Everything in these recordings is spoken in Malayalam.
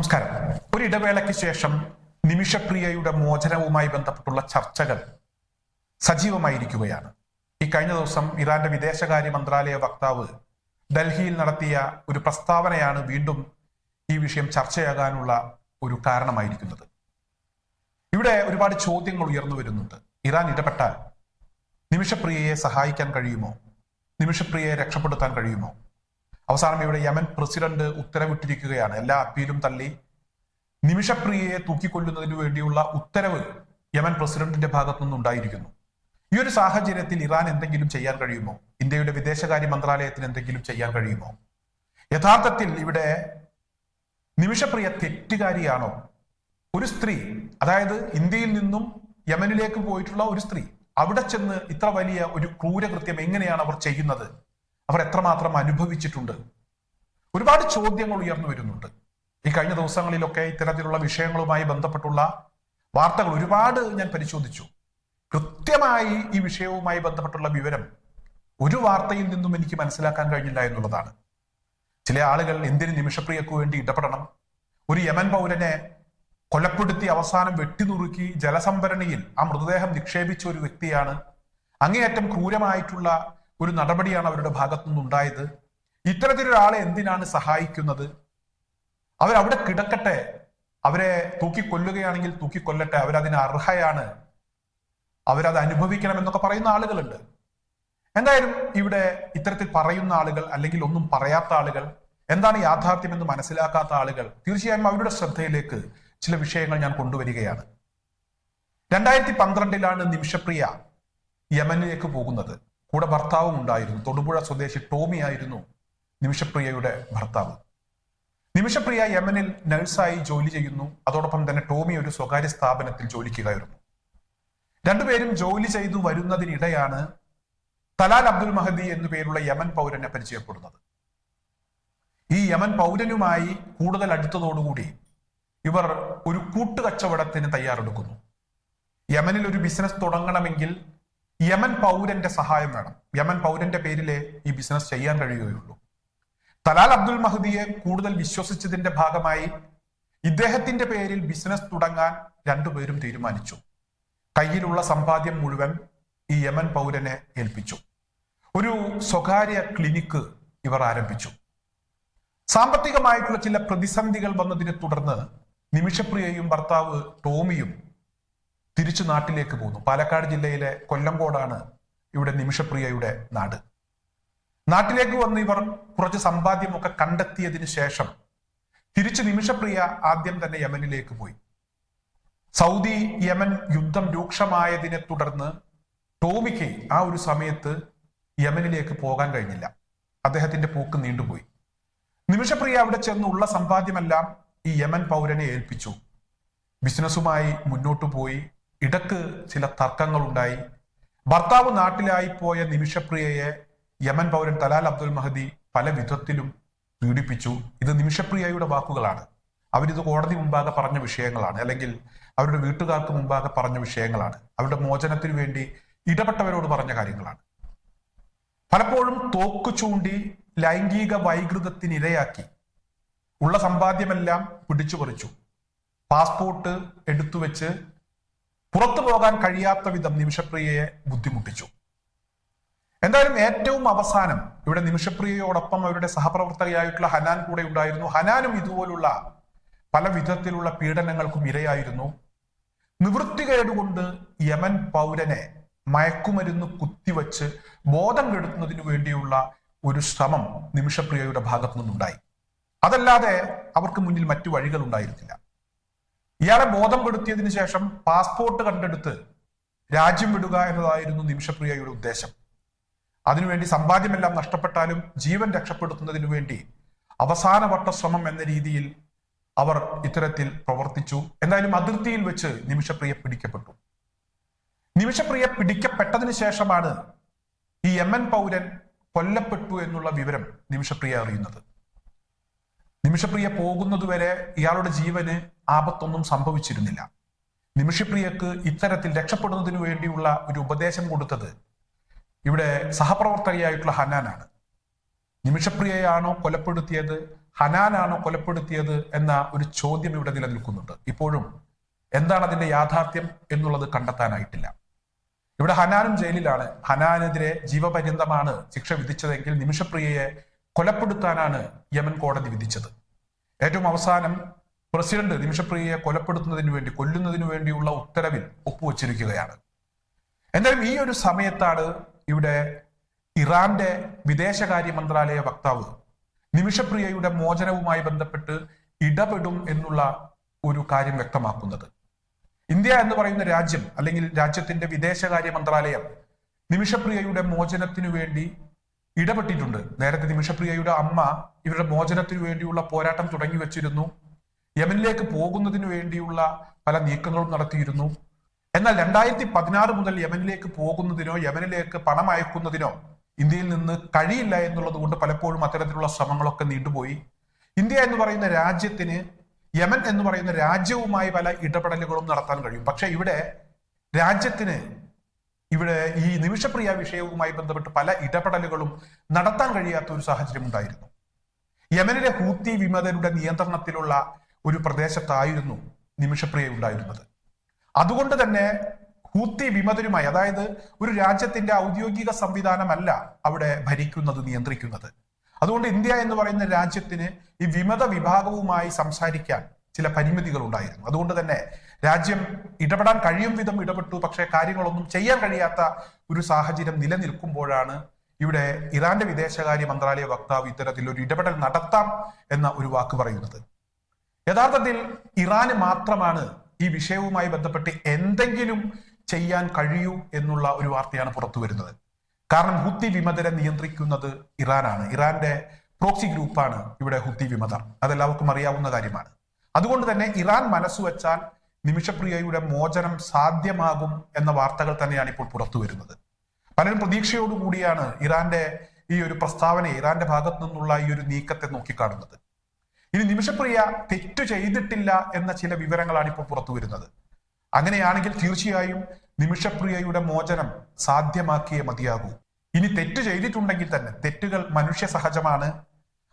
നമസ്കാരം. ഒരു ഇടവേളയ്ക്ക് ശേഷം നിമിഷപ്രിയയുടെ മോചനവുമായി ബന്ധപ്പെട്ടുള്ള ചർച്ചകൾ സജീവമായിരിക്കുകയാണ്. ഈ കഴിഞ്ഞ ദിവസം ഇറാന്റെ വിദേശകാര്യ മന്ത്രാലയ വക്താവ് ഡൽഹിയിൽ നടത്തിയ ഒരു പ്രസ്താവനയാണ് വീണ്ടും ഈ വിഷയം ചർച്ചയാകാനുള്ള ഒരു കാരണമായിരിക്കുന്നത്. ഇവിടെ ഒരുപാട് ചോദ്യങ്ങൾ ഉയർന്നു വരുന്നുണ്ട്. ഇറാൻ ഇടപെട്ടാൽ നിമിഷപ്രിയയെ സഹായിക്കാൻ കഴിയുമോ? നിമിഷപ്രിയയെ രക്ഷപ്പെടുത്താൻ കഴിയുമോ? അവസാനം ഇവിടെ യമൻ പ്രസിഡന്റ് ഉത്തരവിട്ടിരിക്കുകയാണ്. എല്ലാ അപ്പീലും തള്ളി നിമിഷപ്രിയയെ തൂക്കിക്കൊല്ലുന്നതിന് വേണ്ടിയുള്ള ഉത്തരവ് യമൻ പ്രസിഡന്റിന്റെ ഭാഗത്തു നിന്നുണ്ടായിരിക്കുന്നു. ഈ ഒരു സാഹചര്യത്തിൽ ഇറാൻ എന്തെങ്കിലും ചെയ്യാൻ കഴിയുമോ? ഇന്ത്യയുടെ വിദേശകാര്യ മന്ത്രാലയത്തിന് എന്തെങ്കിലും ചെയ്യാൻ കഴിയുമോ? യഥാർത്ഥത്തിൽ ഇവിടെ നിമിഷപ്രിയ തെറ്റുകാരിയാണോ? ഒരു സ്ത്രീ അതായത് ഇന്ത്യയിൽ നിന്നും യമനിലേക്ക് പോയിട്ടുള്ള ഒരു സ്ത്രീ അവിടെ ചെന്ന് ഇത്ര വലിയ ഒരു ക്രൂരകൃത്യം എങ്ങനെയാണ് അവർ ചെയ്യുന്നത്? അവർ എത്രമാത്രം അനുഭവിച്ചിട്ടുണ്ട്? ഒരുപാട് ചോദ്യങ്ങൾ ഉയർന്നു വരുന്നുണ്ട്. ഈ കഴിഞ്ഞ ദിവസങ്ങളിലൊക്കെ ഇത്തരത്തിലുള്ള വിഷയങ്ങളുമായി ബന്ധപ്പെട്ടുള്ള വാർത്തകൾ ഒരുപാട് ഞാൻ പരിശോധിച്ചു. കൃത്യമായി ഈ വിഷയവുമായി ബന്ധപ്പെട്ടുള്ള വിവരം ഒരു വാർത്തയിൽ നിന്നും എനിക്ക് മനസ്സിലാക്കാൻ കഴിഞ്ഞില്ല എന്നുള്ളതാണ്. ചില ആളുകൾ എന്തിന് നിമിഷപ്രിയക്കു വേണ്ടി ഇടപെടണം? ഒരു യമൻ പൗരനെ കൊലപ്പെടുത്തി അവസാനം വെട്ടിനുറുക്കി ജലസംഭരണിയിൽ ആ മൃതദേഹം നിക്ഷേപിച്ച ഒരു വ്യക്തിയാണ്. അങ്ങേയറ്റം ക്രൂരമായിട്ടുള്ള ഒരു നടപടിയാണ് അവരുടെ ഭാഗത്തു നിന്നുണ്ടായത് ഇത്തരത്തിലൊരാളെ എന്തിനാണ് സഹായിക്കുന്നത്? അവരവിടെ കിടക്കട്ടെ. അവരെ തൂക്കിക്കൊല്ലുകയാണെങ്കിൽ തൂക്കിക്കൊല്ലട്ടെ. അവരതിന് അർഹയാണ്. അവരത് അനുഭവിക്കണം എന്നൊക്കെ പറയുന്ന ആളുകളുണ്ട്. എന്തായാലും ഇവിടെ ഇത്തരത്തിൽ പറയുന്ന ആളുകൾ അല്ലെങ്കിൽ ഒന്നും പറയാത്ത ആളുകൾ എന്താണ് യാഥാർത്ഥ്യം എന്ന് മനസ്സിലാക്കാത്ത ആളുകൾ തീർച്ചയായും അവരുടെ ശ്രദ്ധയിലേക്ക് ചില വിഷയങ്ങൾ ഞാൻ കൊണ്ടുവരികയാണ്. രണ്ടായിരത്തി പന്ത്രണ്ടിലാണ് നിമിഷപ്രിയ യമനിലേക്ക് പോകുന്നത്. കൂടെ ഭർത്താവും ഉണ്ടായിരുന്നു. തൊടുപുഴ സ്വദേശി ടോമി ആയിരുന്നു നിമിഷപ്രിയയുടെ ഭർത്താവ്. നിമിഷപ്രിയ യമനിൽ നഴ്സായി ജോലി ചെയ്യുന്നു. അതോടൊപ്പം തന്നെ ടോമി ഒരു സ്വകാര്യ സ്ഥാപനത്തിൽ ജോലിക്ക് കയറുന്നു രണ്ടുപേരും ജോലി ചെയ്തു വരുന്നതിനിടെയാണ് തലാൽ അബ്ദുൽ മഹദി എന്നു പേരുള്ള യമൻ പൗരനെ പരിചയപ്പെടുന്നത്. ഈ യമൻ പൗരനുമായി കൂടുതൽ അടുത്തതോടുകൂടി ഇവർ ഒരു കൂട്ടുകച്ചവടത്തിന് തയ്യാറെടുക്കുന്നു. യമനിൽ ഒരു ബിസിനസ് തുടങ്ങണമെങ്കിൽ യമൻ പൗരന്റെ സഹായം വേണം. യമൻ പൗരന്റെ പേരിലെ ഈ ബിസിനസ് ചെയ്യാൻ കഴിയുകയുള്ളൂ. തലാൽ അബ്ദുൽ മഹദിയെ കൂടുതൽ വിശ്വസിച്ചതിന്റെ ഭാഗമായി ഇദ്ദേഹത്തിന്റെ പേരിൽ ബിസിനസ് തുടങ്ങാൻ രണ്ടുപേരും തീരുമാനിച്ചു. കയ്യിലുള്ള സമ്പാദ്യം മുഴുവൻ ഈ യമൻ പൗരനെ ഏൽപ്പിച്ചു. ഒരു സ്വകാര്യ ക്ലിനിക്ക് ഇവർ ആരംഭിച്ചു. സാമ്പത്തികമായിട്ടുള്ള ചില പ്രതിസന്ധികൾ വന്നതിനെ തുടർന്ന് നിമിഷപ്രിയയും ഭർത്താവ് ടോമിയും തിരിച്ചു നാട്ടിലേക്ക് പോന്നു. പാലക്കാട് ജില്ലയിലെ കൊല്ലംകോടാണ് ഇവിടെ നിമിഷപ്രിയയുടെ നാട്. നാട്ടിലേക്ക് വന്ന് ഇവർ കുറച്ച് സമ്പാദ്യമൊക്കെ കണ്ടെത്തിയതിനു ശേഷം തിരിച്ചു നിമിഷപ്രിയ ആദ്യം തന്നെ യമനിലേക്ക് പോയി. സൗദി യമൻ യുദ്ധം രൂക്ഷമായതിനെ തുടർന്ന് ടോമിക്ക് ആ ഒരു സമയത്ത് യമനിലേക്ക് പോകാൻ കഴിഞ്ഞില്ല. അദ്ദേഹത്തിന്റെ പോക്ക് നീണ്ടുപോയി. നിമിഷപ്രിയ അവിടെ ചെന്ന് ഉള്ള സമ്പാദ്യമെല്ലാം ഈ യമൻ പൗരനെ ഏൽപ്പിച്ചു. ബിസിനസ്സുമായി മുന്നോട്ടു പോയി. ഇടയ്ക്ക് ചില തർക്കങ്ങളുണ്ടായി. ഭർത്താവ് നാട്ടിലായി പോയ നിമിഷപ്രിയയെ യമൻ പൗരൻ തലാൽ അബ്ദുൽ മഹദി പല വിധത്തിലും പീഡിപ്പിച്ചു. ഇത് നിമിഷപ്രിയയുടെ വാക്കുകളാണ്. അവരിത് കോടതി മുമ്പാകെ പറഞ്ഞ വിഷയങ്ങളാണ്. അല്ലെങ്കിൽ അവരുടെ വീട്ടുകാർക്ക് മുമ്പാകെ പറഞ്ഞ വിഷയങ്ങളാണ്. അവരുടെ മോചനത്തിനു വേണ്ടി ഇടപെട്ടവരോട് പറഞ്ഞ കാര്യങ്ങളാണ്. പലപ്പോഴും തോക്ക് ചൂണ്ടി ലൈംഗിക വൈകൃതത്തിനിരയാക്കി. ഉള്ള സമ്പാദ്യമെല്ലാം പിടിച്ചു പറിച്ചു പാസ്പോർട്ട് എടുത്തു വെച്ച് പുറത്തു പോകാൻ കഴിയാത്ത വിധം നിമിഷപ്രിയയെ ബുദ്ധിമുട്ടിച്ചു. എന്തായാലും ഏറ്റവും അവസാനം ഇവിടെ നിമിഷപ്രിയയോടൊപ്പം അവരുടെ സഹപ്രവർത്തകയായിട്ടുള്ള ഹനാൻ കൂടെ ഉണ്ടായിരുന്നു. ഹനാനും ഇതുപോലുള്ള പല വിധത്തിലുള്ള പീഡനങ്ങൾക്കും ഇരയായിരുന്നു. നിവൃത്തികേടുകൊണ്ട് യമൻ പൗരനെ മയക്കുമരുന്ന് കുത്തിവച്ച് ബോധം കെടുത്തുന്നതിനു വേണ്ടിയുള്ള ഒരു ശ്രമം നിമിഷപ്രിയയുടെ ഭാഗത്തു നിന്നുണ്ടായി അതല്ലാതെ അവർക്ക് മുന്നിൽ മറ്റു വഴികൾ ഉണ്ടായിരുന്നില്ല ഇയാളെ ബോധം കെടുത്തിയതിനു ശേഷം പാസ്പോർട്ട് കണ്ടെടുത്ത് രാജ്യം വിടുക എന്നതായിരുന്നു നിമിഷപ്രിയയുടെ ഉദ്ദേശം. അതിനുവേണ്ടി സമ്പാദ്യമെല്ലാം നഷ്ടപ്പെട്ടാലും ജീവൻ രക്ഷപ്പെടുത്തുന്നതിനു വേണ്ടി അവസാനവട്ട ശ്രമം എന്ന രീതിയിൽ അവർ ഇത്തരത്തിൽ പ്രവർത്തിച്ചു. എന്തായാലും അതിർത്തിയിൽ വെച്ച് നിമിഷപ്രിയ പിടിക്കപ്പെട്ടു. നിമിഷപ്രിയ പിടിക്കപ്പെട്ടതിന് ശേഷമാണ് ഈ എം എൻ പൗരൻ കൊല്ലപ്പെട്ടു എന്നുള്ള വിവരം നിമിഷപ്രിയ അറിയുന്നത്. നിമിഷപ്രിയ പോകുന്നതുവരെ ഇയാളുടെ ജീവന് ആപത്തൊന്നും സംഭവിച്ചിരുന്നില്ല. നിമിഷപ്രിയക്ക് ഇത്തരത്തിൽ രക്ഷപ്പെടുന്നതിന് വേണ്ടിയുള്ള ഒരു ഉപദേശം കൊടുത്തത് ഇവിടെ സഹപ്രവർത്തകയായിട്ടുള്ള ഹനാനാണ്. നിമിഷപ്രിയയാണോ കൊലപ്പെടുത്തിയത് ഹനാനാണോ കൊലപ്പെടുത്തിയത് എന്ന ഒരു ചോദ്യം ഇവിടെ നിലനിൽക്കുന്നുണ്ട്. ഇപ്പോഴും എന്താണ് അതിന്റെ യാഥാർത്ഥ്യം എന്നുള്ളത് കണ്ടെത്താനായിട്ടില്ല. ഇവിടെ ഹനാനും ജയിലിലാണ്. ഹനാനെതിരെ ജീവപര്യന്തമാണ് ശിക്ഷ വിധിച്ചതെങ്കിൽ നിമിഷപ്രിയയെ കൊലപ്പെടുത്താനാണ് യമൻ കോടതി വിധിച്ചത്. ഏറ്റവും അവസാനം പ്രസിഡന്റ് നിമിഷപ്രിയയെ കൊലപ്പെടുത്തുന്നതിന് വേണ്ടി കൊല്ലുന്നതിന് വേണ്ടിയുള്ള ഉത്തരവിൽ ഒപ്പുവച്ചിരിക്കുകയാണ്. എന്തായാലും ഈ ഒരു സമയത്താണ് ഇവിടെ ഇറാന്റെ വിദേശകാര്യ മന്ത്രാലയ വക്താവ് നിമിഷപ്രിയയുടെ മോചനവുമായി ബന്ധപ്പെട്ട് ഇടപെടും എന്നുള്ള ഒരു കാര്യം വ്യക്തമാക്കുന്നത്. ഇന്ത്യ എന്ന് പറയുന്ന രാജ്യം അല്ലെങ്കിൽ രാജ്യത്തിന്റെ വിദേശകാര്യ മന്ത്രാലയം നിമിഷപ്രിയയുടെ മോചനത്തിനു വേണ്ടി ഇടപെട്ടിട്ടുണ്ട്. നേരത്തെ നിമിഷപ്രിയയുടെ അമ്മ ഇവരുടെ മോചനത്തിനു വേണ്ടിയുള്ള പോരാട്ടം തുടങ്ങി വെച്ചിരുന്നു. യമനിലേക്ക് പോകുന്നതിന് വേണ്ടിയുള്ള പല നീക്കങ്ങളും നടത്തിയിരുന്നു. എന്നാൽ രണ്ടായിരത്തി പതിനാറ് മുതൽ യമനിലേക്ക് പോകുന്നതിനോ യമനിലേക്ക് പണം അയക്കുന്നതിനോ ഇന്ത്യയിൽ നിന്ന് കഴിയില്ല എന്നുള്ളത് കൊണ്ട് പലപ്പോഴും അത്തരത്തിലുള്ള ശ്രമങ്ങളൊക്കെ നീണ്ടുപോയി. ഇന്ത്യ എന്ന് പറയുന്ന രാജ്യത്തിന് യമൻ എന്ന് പറയുന്ന രാജ്യവുമായി പല ഇടപെടലുകളും നടത്താൻ കഴിയും. പക്ഷെ ഇവിടെ രാജ്യത്തിന് ഇവിടെ ഈ നിമിഷപ്രിയ വിഷയവുമായി ബന്ധപ്പെട്ട് പല ഇടപെടലുകളും നടത്താൻ കഴിയാത്ത ഒരു സാഹചര്യം ഉണ്ടായിരുന്നു. യമനിലെ ഹൂത്തി വിമതരുടെ നിയന്ത്രണത്തിലുള്ള ഒരു പ്രദേശത്തായിരുന്നു നിമിഷപ്രിയ ഉണ്ടായിരുന്നത്. അതുകൊണ്ട് തന്നെ ഹൂത്തി വിമതരുമായി അതായത് ഒരു രാജ്യത്തിന്റെ ഔദ്യോഗിക സംവിധാനമല്ല അവിടെ ഭരിക്കുന്നത് നിയന്ത്രിക്കുന്നത്. അതുകൊണ്ട് ഇന്ത്യ എന്ന് പറയുന്ന രാജ്യത്തിന് ഈ വിമത വിഭാഗവുമായി സംസാരിക്കാൻ ചില പരിമിതികൾ ഉണ്ടായിരുന്നു. അതുകൊണ്ട് തന്നെ രാജ്യം ഇടപെടാൻ കഴിയും വിധം ഇടപെട്ടു. പക്ഷേ കാര്യങ്ങളൊന്നും ചെയ്യാൻ കഴിയാത്ത ഒരു സാഹചര്യം നിലനിൽക്കുമ്പോഴാണ് ഇവിടെ ഇറാന്റെ വിദേശകാര്യ മന്ത്രാലയ വക്താവ് ഇത്തരത്തിൽ ഒരു ഇടപെടൽ നടത്താം എന്ന ഒരു വാക്ക് പറയുന്നത്. യഥാർത്ഥത്തിൽ ഇറാന് മാത്രമാണ് ഈ വിഷയവുമായി ബന്ധപ്പെട്ട് എന്തെങ്കിലും ചെയ്യാൻ കഴിയൂ എന്നുള്ള ഒരു വാർത്തയാണ് പുറത്തു വരുന്നത്. കാരണം ഹുത്തി വിമതരെ നിയന്ത്രിക്കുന്നത് ഇറാനാണ്. ഇറാന്റെ പ്രോക്സി ഗ്രൂപ്പാണ് ഇവിടെ ഹുത്തി വിമതർ അതെല്ലാവർക്കും അറിയാവുന്ന കാര്യമാണ്. അതുകൊണ്ട് തന്നെ ഇറാൻ മനസ്സുവെച്ചാൽ നിമിഷപ്രിയയുടെ മോചനം സാധ്യമാകും എന്ന വാർത്തകൾ തന്നെയാണ് ഇപ്പോൾ പുറത്തു വരുന്നത്. പലരും പ്രതീക്ഷയോടുകൂടിയാണ് ഇറാന്റെ ഈ ഒരു പ്രസ്താവന ഇറാന്റെ ഭാഗത്തു നിന്നുള്ള ഈ ഒരു നീക്കത്തെ നോക്കിക്കാണുന്നത്. ഇനി നിമിഷപ്രിയ തെറ്റു ചെയ്തിട്ടില്ല എന്ന ചില വിവരങ്ങളാണ് ഇപ്പോൾ പുറത്തു വരുന്നത്. അങ്ങനെയാണെങ്കിൽ തീർച്ചയായും നിമിഷപ്രിയയുടെ മോചനം സാധ്യമാക്കിയേ മതിയാകൂ. ഇനി തെറ്റ് ചെയ്തിട്ടുണ്ടെങ്കിൽ തന്നെ തെറ്റുകൾ മനുഷ്യ സഹജമാണ്.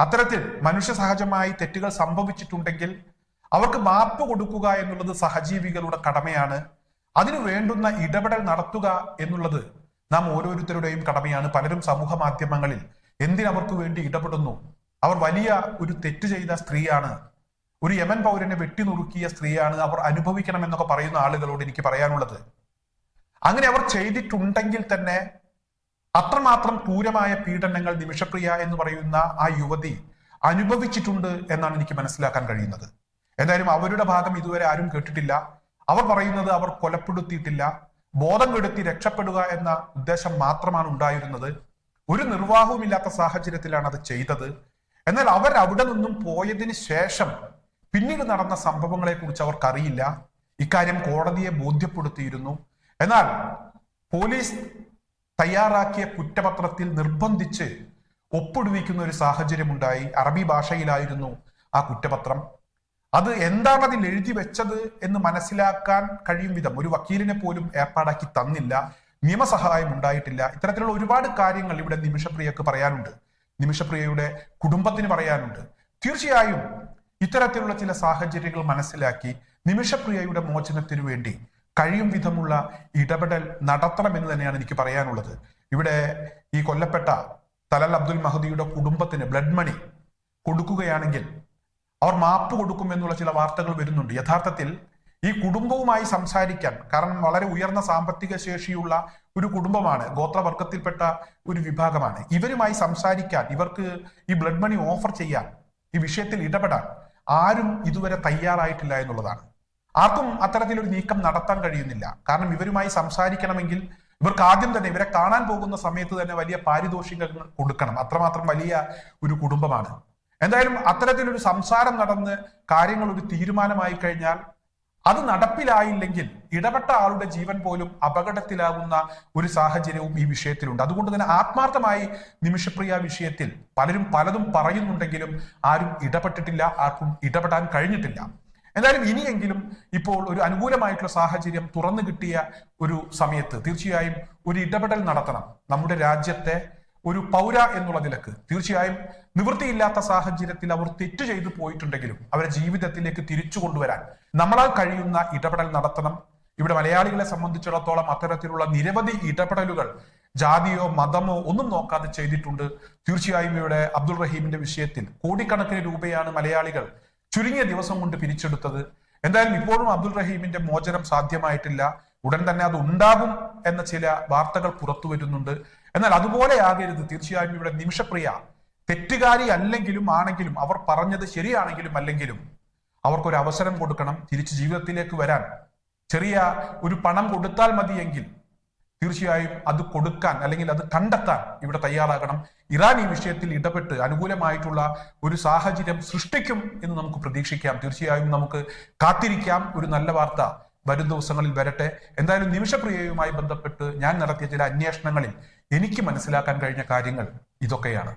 അത്തരത്തിൽ മനുഷ്യ സഹജമായി തെറ്റുകൾ സംഭവിച്ചിട്ടുണ്ടെങ്കിൽ അവർക്ക് മാപ്പ് കൊടുക്കുക എന്നുള്ളത് സഹജീവികളുടെ കടമയാണ്. അതിനു വേണ്ടുന്ന ഇടപെടൽ നടത്തുക എന്നുള്ളത് നാം ഓരോരുത്തരുടെയും കടമയാണ്. പലരും സമൂഹ മാധ്യമങ്ങളിൽ എന്തിനവർക്ക് വേണ്ടി ഇടപെടുന്നു? അവർ വലിയ ഒരു തെറ്റ് ചെയ്ത സ്ത്രീയാണ്. ഒരു യമൻ പൗരനെ വെട്ടിനുറുക്കിയ സ്ത്രീയാണ് അവർ അനുഭവിക്കണം എന്നൊക്കെ പറയുന്ന ആളുകളോട് എനിക്ക് പറയാനുള്ളത്. അങ്ങനെ അവർ ചെയ്തിട്ടുണ്ടെങ്കിൽ തന്നെ അത്രമാത്രം ക്രൂരമായ പീഡനങ്ങൾ നിമിഷപ്രിയ എന്ന് പറയുന്ന ആ യുവതി അനുഭവിച്ചിട്ടുണ്ട് എന്നാണ് എനിക്ക് മനസ്സിലാക്കാൻ കഴിയുന്നത്. എന്തായാലും അവരുടെ ഭാഗം ഇതുവരെ ആരും കേട്ടിട്ടില്ല. അവർ പറയുന്നത് അവർ കൊലപ്പെടുത്തിയിട്ടില്ല. ബോധം കെടുത്തി രക്ഷപ്പെടുക എന്ന ഉദ്ദേശം മാത്രമാണ് ഉണ്ടായിരുന്നത്. ഒരു നിർവാഹവുമില്ലാത്ത സാഹചര്യത്തിലാണ് അത് ചെയ്തത്. എന്നാൽ അവർ അവിടെ നിന്നും പോയതിന് ശേഷം പിന്നീട് നടന്ന സംഭവങ്ങളെ കുറിച്ച് അവർക്കറിയില്ല. ഇക്കാര്യം കോടതിയെ ബോധ്യപ്പെടുത്തിയിരുന്നു. എന്നാൽ പോലീസ് തയ്യാറാക്കിയ കുറ്റപത്രത്തിൽ നിർബന്ധിച്ച് ഒപ്പിടുവിക്കുന്ന ഒരു സാഹചര്യമുണ്ടായി. അറബി ഭാഷയിലായിരുന്നു ആ കുറ്റപത്രം. അത് എന്താണ് അതിൽ എഴുതി വെച്ചത് എന്ന് മനസ്സിലാക്കാൻ കഴിയും വിധം. ഒരു വക്കീലിനെ പോലും ഏർപ്പാടാക്കി തന്നില്ല. നിയമസഹായം ഉണ്ടായിട്ടില്ല. ഇത്തരത്തിലുള്ള ഒരുപാട് കാര്യങ്ങൾ ഇവിടെ നിമിഷപ്രിയക്ക് പറയാനുണ്ട്. നിമിഷപ്രിയയുടെ കുടുംബത്തിന് പറയാനുണ്ട്. തീർച്ചയായും ഇത്തരത്തിലുള്ള ചില സാഹചര്യങ്ങൾ മനസ്സിലാക്കി നിമിഷപ്രിയയുടെ മോചനത്തിനു വേണ്ടി കഴിയും വിധമുള്ള ഇടപെടൽ നടത്തണമെന്ന് തന്നെയാണ് എനിക്ക് പറയാനുള്ളത്. ഇവിടെ ഈ കൊല്ലപ്പെട്ട തലൽ അബ്ദുൽ മഹദിയുടെ കുടുംബത്തിന് ബ്ലഡ് മണി കൊടുക്കുകയാണെങ്കിൽ അവർ മാപ്പ് കൊടുക്കും എന്നുള്ള ചില വാർത്തകൾ വരുന്നുണ്ട്. യഥാർത്ഥത്തിൽ ഈ കുടുംബവുമായി സംസാരിക്കാൻ കാരണം വളരെ ഉയർന്ന സാമ്പത്തിക ശേഷിയുള്ള ഒരു കുടുംബമാണ് ഗോത്രവർഗത്തിൽപ്പെട്ട ഒരു വിഭാഗമാണ്. ഇവരുമായി സംസാരിക്കാൻ ഇവർക്ക് ഈ ബ്ലഡ് മണി ഓഫർ ചെയ്യാൻ ഈ വിഷയത്തിൽ ഇടപെടാൻ ആരും ഇതുവരെ തയ്യാറായിട്ടില്ല എന്നുള്ളതാണ്. ആർക്കും അത്തരത്തിലൊരു നീക്കം നടത്താൻ കഴിയുന്നില്ല. കാരണം ഇവരുമായി സംസാരിക്കണമെങ്കിൽ ഇവർക്ക് ആദ്യം തന്നെ ഇവരെ കാണാൻ പോകുന്ന സമയത്ത് തന്നെ വലിയ പാരിതോഷികങ്ങൾ കൊടുക്കണം. അത്രമാത്രം വലിയ ഒരു കുടുംബമാണ്. എന്തായാലും അത്തരത്തിലൊരു സംസാരം നടന്ന് കാര്യങ്ങൾ ഒരു തീരുമാനമായി കഴിഞ്ഞാൽ അത് നടപ്പിലായില്ലെങ്കിൽ ഇടപെട്ട ആളുടെ ജീവൻ പോലും അപകടത്തിലാകുന്ന ഒരു സാഹചര്യവും ഈ വിഷയത്തിലുണ്ട്. അതുകൊണ്ട് തന്നെ ആത്മാർത്ഥമായി നിമിഷപ്രിയ വിഷയത്തിൽ പലരും പലതും പറയുന്നുണ്ടെങ്കിലും ആരും ഇടപെട്ടിട്ടില്ല ആർക്കും ഇടപെടാൻ കഴിഞ്ഞിട്ടില്ല. എന്തായാലും ഇനിയെങ്കിലും ഇപ്പോൾ ഒരു അനുകൂലമായിട്ടുള്ള സാഹചര്യം തുറന്നു കിട്ടിയ ഒരു സമയത്ത് തീർച്ചയായും ഒരു ഇടപെടൽ നടത്തണം. നമ്മുടെ രാജ്യത്തെ ഒരു പൗര എന്നുള്ള നിലയ്ക്ക് തീർച്ചയായും നിവൃത്തിയില്ലാത്ത സാഹചര്യത്തിൽ അവർ തെറ്റ് ചെയ്തു പോയിട്ടുണ്ടെങ്കിലും അവരെ ജീവിതത്തിലേക്ക് തിരിച്ചു കൊണ്ടുവരാൻ നമ്മളാൽ കഴിയുന്ന ഇടപെടൽ നടത്തണം. ഇവിടെ മലയാളികളെ സംബന്ധിച്ചിടത്തോളം അത്തരത്തിലുള്ള നിരവധി ഇടപെടലുകൾ ജാതിയോ മതമോ ഒന്നും നോക്കാതെ ചെയ്തിട്ടുണ്ട്. തീർച്ചയായും ഇവിടെ അബ്ദുൾ റഹീമിന്റെ വിഷയത്തിൽ കോടിക്കണക്കിന് രൂപയാണ് മലയാളികൾ ചുരുങ്ങിയ ദിവസം കൊണ്ട് പിരിച്ചെടുത്തത്. എന്തായാലും ഇപ്പോഴും അബ്ദുൾ റഹീമിന്റെ മോചനം സാധ്യമായിട്ടില്ല. ഉടൻ തന്നെ അത് ഉണ്ടാകും എന്ന ചില വാർത്തകൾ പുറത്തു വരുന്നുണ്ട്. എന്നാൽ അതുപോലെ ആകരുത് തീർച്ചയായും ഇവിടെ നിമിഷപ്രിയ തെറ്റുകാരി അല്ലെങ്കിലും ആണെങ്കിലും അവർ പറഞ്ഞത് ശരിയാണെങ്കിലും അല്ലെങ്കിലും അവർക്കൊരു അവസരം കൊടുക്കണം തിരിച്ച് ജീവിതത്തിലേക്ക് വരാൻ. ചെറിയ ഒരു പണം കൊടുത്താൽ മതിയെങ്കിൽ തീർച്ചയായും അത് കൊടുക്കാൻ അല്ലെങ്കിൽ അത് കണ്ടെത്താൻ ഇവിടെ തയ്യാറാകണം. ഇറാൻ ഈ വിഷയത്തിൽ ഇടപെട്ട് അനുകൂലമായിട്ടുള്ള ഒരു സാഹചര്യം സൃഷ്ടിക്കും എന്ന് നമുക്ക് പ്രതീക്ഷിക്കാം. തീർച്ചയായും നമുക്ക് കാത്തിരിക്കാം. ഒരു നല്ല വാർത്ത വരും ദിവസങ്ങളിൽ വരട്ടെ. എന്തായാലും നിമിഷപ്രിയയുമായി ബന്ധപ്പെട്ട് ഞാൻ നടത്തിയ ചില അന്വേഷണങ്ങളിൽ എനിക്ക് മനസ്സിലാക്കാൻ കഴിഞ്ഞ കാര്യങ്ങൾ ഇതൊക്കെയാണ്.